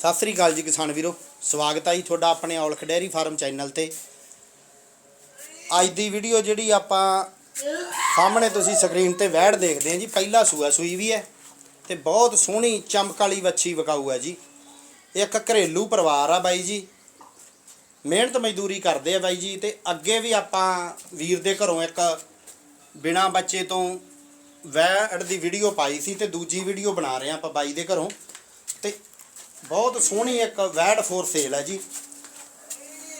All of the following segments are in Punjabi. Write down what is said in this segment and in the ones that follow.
ਸਤਿ ਸ੍ਰੀ ਅਕਾਲ ਜੀ ਕਿਸਾਨ ਵੀਰੋ, ਸਵਾਗਤ ਹੈ ਜੀ ਤੁਹਾਡਾ ਆਪਣੇ ਔਲਖ ਡੈਰੀ ਫਾਰਮ ਚੈਨਲ ਤੇ। ਅੱਜ ਦੀ ਵੀਡੀਓ ਜਿਹੜੀ ਆਪਾਂ ਸਾਹਮਣੇ ਤੁਸੀਂ ਸਕਰੀਨ ਤੇ ਵੈੜ ਦੇਖਦੇ ਆ ਜੀ, ਪਹਿਲਾ ਸੂਆ ਸੂਈ ਵੀ ਹੈ ਤੇ ਬਹੁਤ ਸੋਹਣੀ ਚਮਕ ਵਾਲੀ ਵੱਛੀ ਵਿਕਾਊ ਹੈ ਜੀ। ਇੱਕ ਘਰੇਲੂ ਪਰਿਵਾਰ ਆ ਬਾਈ ਜੀ। ਮਿਹਨਤ ਮਜ਼ਦੂਰੀ ਕਰਦੇ ਆ ਬਾਈ ਜੀ ਤੇ ਅੱਗੇ ਵੀ ਆਪਾਂ ਵੀਰ ਦੇ ਘਰੋਂ ਇੱਕ ਬਿਨਾ ਬੱਚੇ ਤੋਂ ਵੈੜ ਦੀ ਵੀਡੀਓ ਪਾਈ ਸੀ ਤੇ ਦੂਜੀ ਵੀਡੀਓ ਬਣਾ ਰਹੇ ਆ ਆਪਾਂ ਬਾਈ ਦੇ ਘਰੋਂ। ਤੇ ਬਹੁਤ ਸੋਹਣੀ ਇੱਕ ਵੈਡ ਫੋਰ ਸੇਲ ਹੈ ਜੀ।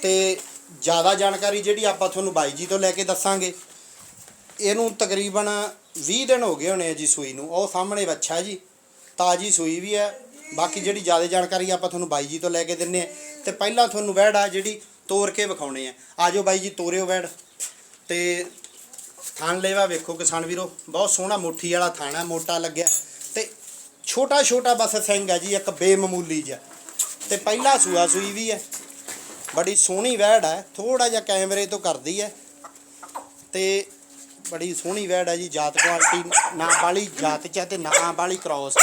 ਤੇ ਜ਼ਿਆਦਾ ਜਾਣਕਾਰੀ ਜਿਹੜੀ ਆਪਾਂ ਤੁਹਾਨੂੰ ਬਾਈ ਜੀ ਤੋਂ ਲੈ ਕੇ ਦੱਸਾਂਗੇ, ਇਹਨੂੰ ਤਕਰੀਬਨ 20 ਦਿਨ ਹੋ ਗਏ ਹੋਣੇ ਆ ਜੀ ਸੂਈ ਨੂੰ। ਉਹ ਸਾਹਮਣੇ ਬੱਚਾ ਜੀ, ਤਾਜੀ ਸੂਈ ਵੀ ਹੈ। ਬਾਕੀ ਜਿਹੜੀ ਜ਼ਿਆਦਾ ਜਾਣਕਾਰੀ ਆਪਾਂ ਤੁਹਾਨੂੰ ਬਾਈ ਜੀ ਤੋਂ ਲੈ ਕੇ ਦਿੰਨੇ ਆ। ਤੇ ਪਹਿਲਾਂ ਤੁਹਾਨੂੰ ਵੈੜ ਆ ਜਿਹੜੀ ਤੋੜ ਕੇ ਵਿਖਾਉਣੇ ਆ। ਆਜੋ ਬਾਈ ਜੀ, ਤੋਰਿਓ ਵੈੜ। ਤੇ ਥਾਣ ਲੇਵਾ ਵੇਖੋ ਕਿਸਾਨ ਵੀਰੋ, ਬਹੁਤ ਸੋਹਣਾ ਮੁੱਠੀ ਵਾਲਾ ਥਣ ਹੈ ਮੋਟਾ ਲੱਗਿਆ। ਛੋਟਾ ਛੋਟਾ ਬਸ ਸਿੰਘ ਹੈ ਜੀ, ਇੱਕ ਬੇਮਮੂਲੀ ਜਿਹਾ। ਤੇ ਪਹਿਲਾ ਸੂਆ ਸੂਈ ਵੀ ਹੈ। ਬੜੀ ਸੋਹਣੀ ਵੈੜ ਹੈ ਥੋੜਾ ਜਿਹਾ ਕੈਮਰੇ ਤੋਂ ਕਰਦੀ ਹੈ। ਤੇ ਬੜੀ ਸੋਹਣੀ ਵੈੜ ਹੈ ਜੀ, ਜਾਤ ਕੁਆਲਿਟੀ, ਨਾ ਵਾਲੀ ਜਾਤ ਚ ਹੈ ਤੇ ਨਾ ਵਾਲੀ ਕ੍ਰਾਸ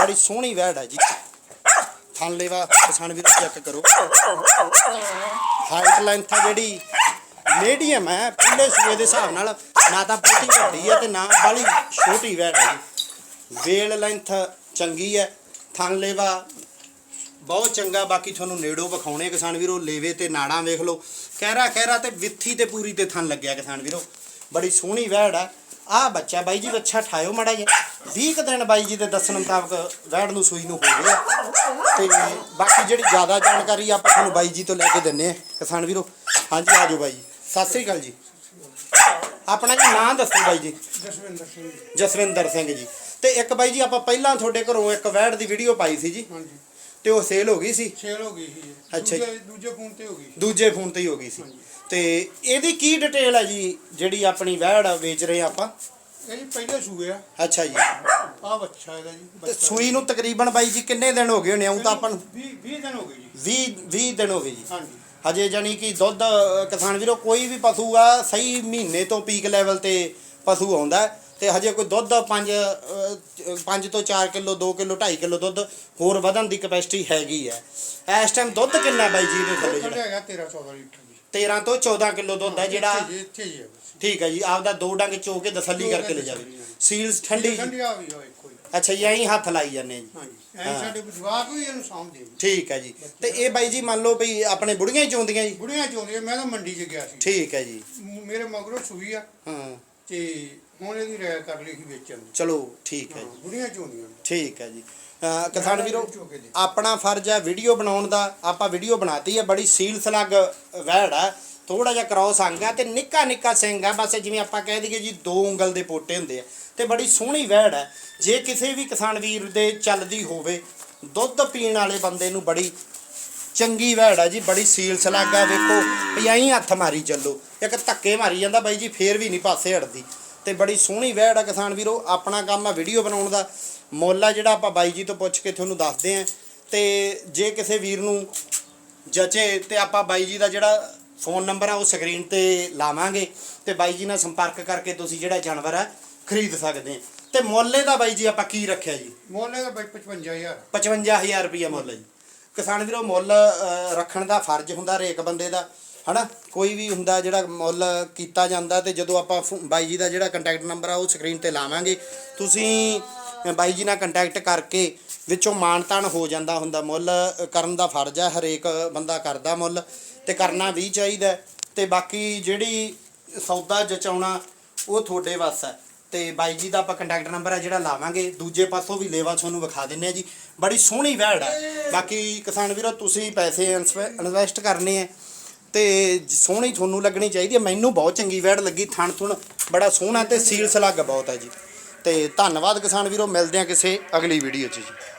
ਬੜੀ ਸੋਹਣੀ ਵੈੜ ਹੈ ਜੀ। ਥਣ ਲੇਵਾ ਵੀ ਵੀਰੋ ਚੈੱਕ ਕਰੋ। ਹਾਈਟ ਲੈਂਥ ਆ ਜਿਹੜੀ ਮੀਡੀਅਮ ਹੈ, ਪਹਿਲੇ ਸੂਏ ਦੇ ਹਿਸਾਬ ਨਾਲ, ਨਾ ਤਾਂ ਬਹੁਤੀ ਵੱਡੀ ਹੈ ਤੇ ਨਾ ਬਾਲੀ ਛੋਟੀ ਵੈੜ ਹੈ ਜੀ। ਵੇਲ ਲੈਂਥ ਚੰਗੀ ਹੈ ਥਣ ਲੇਵਾ ਬਹੁਤ ਚੰਗਾ ਬਾਕੀ ਤੁਹਾਨੂੰ ਨੇੜੋਂ ਵਿਖਾਉਣੇ ਆ ਕਿਸਾਨ ਵੀਰੋ ਲੇਵੇ ਤੇ ਨਾੜਾਂ ਵੇਖ ਲਓ। ਕਹਿਰਾ ਕਹਿਰਾ ਤੇ ਵਿੱਥੀ ਤੇ ਪੂਰੀ ਤੇ ਥਣ ਲੱਗਿਆ ਕਿਸਾਨ ਵੀਰੋ। ਬੜੀ ਸੋਹਣੀ ਵੈੜ ਆ ਆ ਬੱਚਾ ਬਾਈ ਜੀ ਬੱਚਾ ਠਾਇਓ ਮੜਾ ਜੀ 20 ਕੁ ਦਿਨ ਬਾਈ ਜੀ ਦੇ ਦੱਸਣ ਮੁਤਾਬਕ ਵੈੜ ਨੂੰ ਸੂਈ ਨੂੰ ਹੋ ਗਿਆ। ਤੇ ਬਾਕੀ ਜਿਹੜੀ ਜ਼ਿਆਦਾ ਜਾਣਕਾਰੀ ਆਪਾਂ ਤੁਹਾਨੂੰ ਬਾਈ ਜੀ ਤੋਂ ਲੈ ਕੇ ਦਿੰਨੇ ਆ ਕਿਸਾਨ ਵੀਰੋ। ਹਾਂਜੀ ਆਜੋ ਬਾਈ ਜੀ। ਸਤਿ ਸ੍ਰੀ ਅਕਾਲ ਜੀ। ਆਪਣਾ ਜੀ ਨਾਂ ਦੱਸੋ ਬਾਈ ਜੀ। ਜਸਵਿੰਦਰ ਸਿੰਘ। ਜਸਵਿੰਦਰ ਸਿੰਘ ਜੀ। ਤੇ ਇੱਕ ਬਾਈ ਜੀ ਆਪਾਂ ਪਹਿਲਾਂ ਤੁਹਾਡੇ ਘਰੋਂ ਇੱਕ ਵੈੜ ਦੀ ਵੀਡੀਓ ਪਾਈ ਸੀ ਜੀ। ਹਾਂਜੀ। ਤੇ ਉਹ ਸੇਲ ਹੋ ਗਈ ਸੀ? ਸੇਲ ਹੋ ਗਈ ਸੀ। ਅੱਛਾ ਜੀ। ਦੂਜੇ ਦੂਜੇ ਫੋਨ ਤੇ ਹੋ ਗਈ ਸੀ। ਦੂਜੇ ਫੋਨ ਤੇ ਹੀ ਹੋ ਗਈ ਸੀ। ਹਾਂਜੀ। ਤੇ ਇਹਦੀ ਕੀ ਡਿਟੇਲ ਹੈ ਜੀ ਜਿਹੜੀ ਆਪਣੀ ਵੈੜ ਵੇਚ ਰਹੇ ਆਪਾਂ? ਇਹ ਜੀ ਪਹਿਲੇ ਸੂਏ ਆ। ਅੱਛਾ ਜੀ। ਆ ਬੱਚਾ ਇਹਦਾ ਜੀ ਤੇ ਬੱਚਾ। ਸੂਈ ਨੂੰ ਤਕਰੀਬਨ ਬਾਈ ਜੀ ਕਿੰਨੇ ਦਿਨ ਹੋ ਗਏ ਹੋਣੇ? ਉਹ ਤਾਂ ਆਪਾਂ ਨੂੰ 20 20 ਦਿਨ ਹੋ ਗਏ ਜੀ। 20 20 ਦਿਨ ਹੋ ਗਏ ਜੀ। ਹਾਂਜੀ। ਹਜੇ ਜਾਨੀ ਕਿ ਦੁੱਧ ਅ, ਕਿਸਾਨ ਵੀਰੋ ਕੋਈ ਵੀ ਪਸ਼ੂ ਆ ਸਹੀ ਮਹੀਨੇ ਤੋਂ ਪੀਕ ਲੈਵਲ ਤੇ ਪਸ਼ੂ ਆਉਂਦਾ ਹੈ। ਤੇ ਹਜੇ ਕੋਈ ਦੁੱਧ 5 5 ਤੋਂ 4 ਕਿਲੋ 2 ਕਿਲੋ 2.5 ਕਿਲੋ ਦੁੱਧ ਹੋਰ ਵਧਣ ਦੀ ਕਪੈਸਿਟੀ ਹੈਗੀ ਹੈ। ਇਸ ਟਾਈਮ ਦੁੱਧ ਕਿੰਨਾ ਬਾਈ ਜੀ ਦੇ ਥੱਲੇ ਜਿਹੜਾ? ਹੈਗਾ 13 14 ਲੀਟਰ ਜੀ 13 ਤੋਂ 14 ਕਿਲੋ ਦੁੱਧ ਹੈ ਜਿਹੜਾ। ਠੀਕ ਹੈ ਜੀ ਆਪਦਾ ਦੋ ਡੰਗ ਚੋ ਕੇ ਕੇ ਕਰਕੇ ਲੈ ਜਾਵੇ। ਸੀਲਸ ਠੰਡੀ ਠੰਡੀ ਆ ਵੀ ਹੋਏ ਕੋਈ ਅੱਛਾ ਜੀ ਐਂ ਹੱਥ ਲਾਈ ਜਾਂਦੇ ਜੀ। ਹਾਂਜੀ। ਸਾਡੇ ਜਵਾਕ ਵੀ ਇਹਨੂੰ ਜੀ। ਠੀਕ ਹੈ ਜੀ। ਤੇ ਇਹ ਬਾਈ ਜੀ ਮੰਨ ਲਓ ਵੀ ਆਪਣੇ ਬੁੜੀਆਂ ਹੀ ਚੋਂਦੀਆਂ ਜੀ? ਬੁੜੀਆਂ ਚੋਂਦੀਆਂ ਮੈਂ ਤਾਂ ਮੰਡੀ 'ਚ ਗਿਆ ਸੀ। ਠੀਕ ਹੈ ਜੀ। ਮੇਰੇ ਮਗਰੋਂ ਸੂਈ ਆ। ਹਾਂ। ਤੇ ਹੁਣ ਇਹਦੀ ਰਾਇ ਕਰ ਲਈ ਸੀ ਵੇਚਣ ਦੀ। ਚਲੋ ਠੀਕ ਹੈ ਹਾਂ, ਜੀ। ਬੁੜੀਆਂ ਚੋਂਦੀਆਂ ਨੇ। ਠੀਕ ਹੈ ਜੀ। ਕਿਸਾਨ ਵੀਰੋ ਚੋ। ਆਪਣਾ ਫਰਜ਼ ਹੈ ਵੀਡੀਓ ਬਣਾਉਣ ਦਾ। ਆਪਾਂ ਵੀਡੀਓ ਬਣਾਤੀ ਹੈ ਬੜੀ ਸੀਲ ਸਲੱਗ ਵਹਿੜ ਹੈ। ਥੋੜਾ ਜਿਹਾ ਕ੍ਰਾਸ ਅੰਗ ਹੈ ਤੇ ਨਿੱਕਾ ਨਿੱਕਾ ਸਿੰਘ ਹੈ। ਬਸ ਜਿਵੇਂ ਆਪਾਂ ਕਹਿ ਦਈਏ ਜੀ ਦੋ ਉਂਗਲ ਦੇ ਪੋਟੇ ਹੁੰਦੇ ਆ। ਤੇ ਬੜੀ ਸੋਹਣੀ ਵਹਿੜ ਹੈ। ਜੇ ਕਿਸੇ ਵੀ ਕਿਸਾਨ ਵੀਰ ਦੇ ਚੱਲਦੀ ਹੋਵੇ ਦੁੱਧ ਪੀਣ ਵਾਲੇ ਬੰਦੇ ਨੂੰ ਬੜੀ ਚੰਗੀ ਵਹਿੜ ਹੈ ਜੀ ਬੜੀ ਸੀਲ ਸਲੱਗ ਹੈ। ਵੇਖੋ ਐਂ ਹੱਥ ਮਾਰੀ ਚੱਲੋ। ਇੱਕ ਧੱਕੇ ਮਾਰੀ ਜਾਂਦਾ ਬਾਈ ਜੀ ਫੇਰ ਵੀ ਨਹੀਂ ਪਾਸੇ ਹਟਦੀ। ਤੇ ਬੜੀ ਸੋਹਣੀ ਵਹਿੜ ਹੈ ਕਿਸਾਨ ਵੀਰੋ ਆਪਣਾ ਕੰਮ ਆ ਵੀਡੀਓ ਬਣਾਉਣ ਦਾ। ਮੁੱਲ ਆ ਜਿਹੜਾ ਆਪਾਂ ਬਾਈ ਜੀ ਤੋਂ ਪੁੱਛ ਕੇ ਤੁਹਾਨੂੰ ਦੱਸਦੇ ਆਂ। ਤੇ ਜੇ ਕਿਸੇ ਵੀਰ ਨੂੰ ਜਚੇ ਤੇ ਆਪਾਂ ਬਾਈ ਜੀ ਦਾ ਜਿਹੜਾ ਫੋਨ ਨੰਬਰ ਆ ਉਹ ਸਕਰੀਨ ਤੇ ਲਾਵਾਂਗੇ ਤੇ ਬਾਈ ਜੀ ਨਾਲ ਸੰਪਰਕ ਕਰਕੇ ਤੁਸੀਂ ਜਿਹੜਾ ਜਾਨਵਰ ਆ ਖਰੀਦ ਸਕਦੇ ਆ। ਤੇ ਮੁੱਲੇ ਦਾ ਬਾਈ ਜੀ ਆਪਾਂ ਕੀ ਰੱਖਿਆ ਜੀ? ਮੁੱਲ ਇਹਦਾ ਬਾਈ 55000 55000 ਰੁਪਏ ਮੁੱਲ ਜੀ। ਕਿਸਾਨ ਵੀਰੋ ਮੁੱਲ ਰੱਖਣ ਦਾ ਫਰਜ਼ ਹੁੰਦਾ ਹਰੇਕ ਬੰਦੇ ਦਾ। ਹਨਾ? ਕੋਈ ਵੀ ਹੁੰਦਾ ਜਿਹੜਾ ਮੁੱਲ ਕੀਤਾ ਜਾਂਦਾ ਤੇ ਜਦੋਂ ਆਪਾਂ ਫੋ- ਬਾਈ ਜੀ ਦਾ ਜਿਹੜਾ ਕੰਟੈਕਟ ਨੰਬਰ ਆ, ਉਹ ਸਕਰੀਨ ਤੇ ਲਾਵਾਂਗੇ। ਤੁਸੀਂ ਬਾਈ ਜੀ ਨਾਲ ਕੰਟੈਕਟ ਕਰਕੇ ਵਿੱਚੋਂ ਮਾਨਤਾਨ ਹੋ ਜਾਂਦਾ ਹੁੰਦਾ। ਮੁੱਲ ਕਰਨ ਦਾ ਫਰਜ਼ ਹੈ ਹਰੇਕ ਬੰਦਾ ਕਰਦਾ ਮੁੱਲ ਤੇ ਕਰਨਾ ਵੀ ਚਾਹੀਦਾ। ਹੈ। ਤੇ ਬਾਕੀ ਜਿਹੜੀ ਸੌਦਾ ਜਚਾਉਣਾ, ਉਹ ਤੁਹਾਡੇ ਵੱਸ ਹੈ ਤੇ ਬਾਈ ਜੀ ਦਾ ਆਪਾਂ ਕੰਟੈਕਟ ਨੰਬਰ ਹੈ ਜਿਹੜਾ ਲਾਵਾਂਗੇ। ਦੂਜੇ ਪਾਸੋਂ ਵੀ ਲੇਵਾ ਤੁਹਾਨੂੰ ਵਿਖਾ ਦਿੰਨੇ ਆ ਜੀ। ਬੜੀ ਸੋਹਣੀ ਵੈੜ ਹੈ ਬਾਕੀ ਕਿਸਾਨ ਵੀਰੋ, ਤੁਸੀਂ ਪੈਸੇ ਇਨਵੈਸਟ ਕਰਨੇ ਆ। ਤੇ ਸੋਹਣੀ ਤੁਹਾਨੂੰ ਲੱਗਣੀ ਚਾਹੀਦੀ ਹੈ। ਮੈਨੂੰ ਬਹੁਤ ਚੰਗੀ ਵੈੜ ਲੱਗੀ ਥਣ ਥੁਣ। ਬੜਾ ਸੋਹਣਾ ਤੇ ਸੀਲ ਸਲੱਗ ਬਹੁਤ ਹੈ ਜੀ। ਤੇ ਧੰਨਵਾਦ ਕਿਸਾਨ ਵੀਰੋ। ਮਿਲਦੇ ਆ ਕਿਸੇ ਅਗਲੀ ਵੀਡੀਓ 'ਚ ਜੀ।